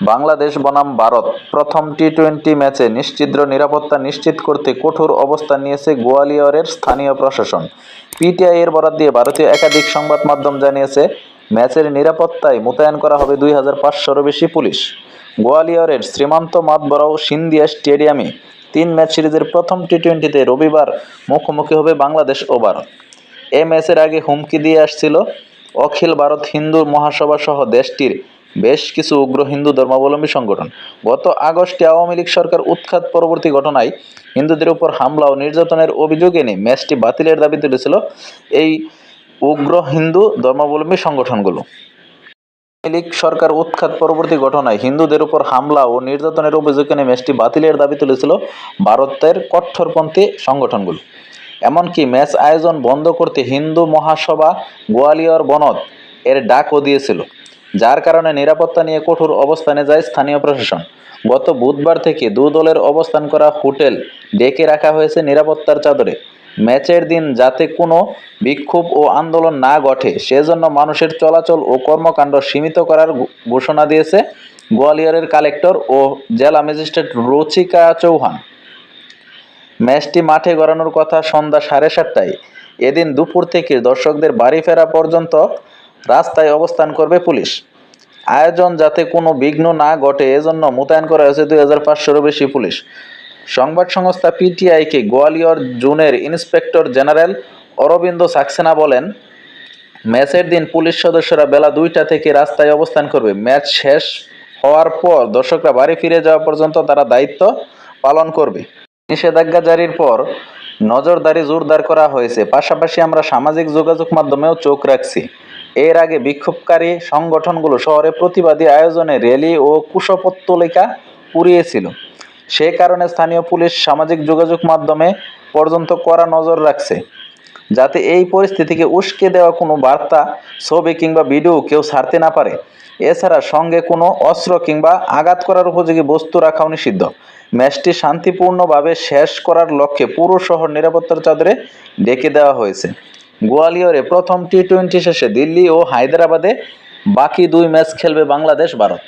বাংলাদেশ বনাম ভারত প্রথম T twenty ম্যাচে নিশ্ছিদ্র নিরাপত্তা নিশ্চিত করতে কঠোর অবস্থান নিয়েছে গোয়ালিয়রের স্থানীয় প্রশাসন। পিটিআই এর বরাত দিয়ে ভারতীয় একাধিক সংবাদ মাধ্যম জানিয়েছে, ম্যাচের নিরাপত্তায় মোতায়েন করা হবে দুই হাজার পাঁচশোরও বেশি পুলিশ। গোয়ালিয়রের শ্রীমন্ত মাতবরাও সিন্ধিয়া স্টেডিয়ামে তিন ম্যাচ সিরিজের প্রথম টি টোয়েন্টিতে রবিবার মুখোমুখি হবে বাংলাদেশ ও ভারত। এ ম্যাচের আগে হুমকি দিয়ে আসছিল অখিল ভারত হিন্দু মহাসভা সহ দেশটির বেশ কিছু উগ্র হিন্দু ধর্মাবলম্বী সংগঠন। গত আগস্টে আওয়ামী লীগ সরকার উৎখাত পরবর্তী ঘটনায় হিন্দুদের উপর হামলা ও নির্যাতনের অভিযোগ এনে ম্যাচটি বাতিলের দাবি তুলেছিল এই উগ্র হিন্দু ধর্মাবলম্বী সংগঠনগুলো। লীগ সরকার উৎখাত পরবর্তী ঘটনায় হিন্দুদের উপর হামলা ও নির্যাতনের অভিযোগ এনে ম্যাচটি বাতিলের দাবি তুলেছিল ভারতের কট্টরপন্থী সংগঠনগুলো। এমনকি ম্যাচ আয়োজন বন্ধ করতে হিন্দু মহাসভা গোয়ালিয়র বনদ এর ডাকও দিয়েছিল। যার কারণে নিরাপত্তা নিয়ে কঠোর অবস্থানে যায় স্থানীয় প্রশাসন। গত বুধবার থেকে দু দলের অবস্থান করা হোটেল ডেকে রাখা হয়েছে নিরাপত্তার চাদরে। ম্যাচের দিন যাতে কোনো বিক্ষোভ ও আন্দোলন না ঘটে, সেজন্য মানুষের চলাচল ও কর্মকাণ্ড সীমিত করার ঘোষণা দিয়েছে গোয়ালিয়রের কালেক্টর ও জেলা ম্যাজিস্ট্রেট রুচিকা চৌহান। ম্যাচটি মাঠে গড়ানোর কথা সন্ধ্যা সাড়ে সাতটায়। এদিন দুপুর থেকে দর্শকদের বাড়ি ফেরা পর্যন্ত রাস্তায় অবস্থান করবে পুলিশ। আয়োজন যাতে কোনো বিঘ্ন না ঘটে, এজন্য মোতায়েন করা হয়েছে দুই হাজার পাঁচশোরও বেশি পুলিশ। সংবাদ সংস্থা পিটিআইকে গোয়ালিয়র জুনের ইন্সপেক্টর জেনারেল অরবিন্দ সাক্সেনা বলেন, ম্যাচের দিন পুলিশ সদস্যরা বেলা দুইটা থেকে রাস্তায় অবস্থান করবে। ম্যাচ শেষ হওয়ার পর দর্শকরা বাড়ি ফিরে যাওয়া পর্যন্ত তারা দায়িত্ব পালন করবে। নিষেধাজ্ঞা জারির পর নজরদারি জোরদার করা হয়েছে। পাশাপাশি আমরা সামাজিক যোগাযোগ মাধ্যমেও চোখ রাখছি। এর আগে বিক্ষোভকারী সংগঠনগুলো শহরে প্রতিবাদী আয়োজনে র্যালি ও কুশপত্তলিকা পুড়িয়েছিল। সে কারণে স্থানীয় পুলিশ সামাজিক যোগাযোগ মাধ্যমে পর্যন্ত কড়া নজর রাখছে। যাতে এই পরিস্থিতিকে উস্কে দেওয়া কোনো বার্তা, ছবি কিংবা ভিডিও কেউ ছাড়তে না পারে। এছাড়া সঙ্গে কোনো অস্ত্র কিংবা আঘাত করার উপযোগী বস্তু রাখাও নিষিদ্ধ। ম্যাচটি শান্তিপূর্ণভাবে শেষ করার লক্ষ্যে পুরো শহর নিরাপত্তার চাদরে ডেকে দেওয়া হয়েছে। গোয়ালিয়রে প্রথম টি টোয়েন্টি শেষে দিল্লি ও হায়দ্রাবাদে বাকি দুই ম্যাচ খেলবে বাংলাদেশ ভারত।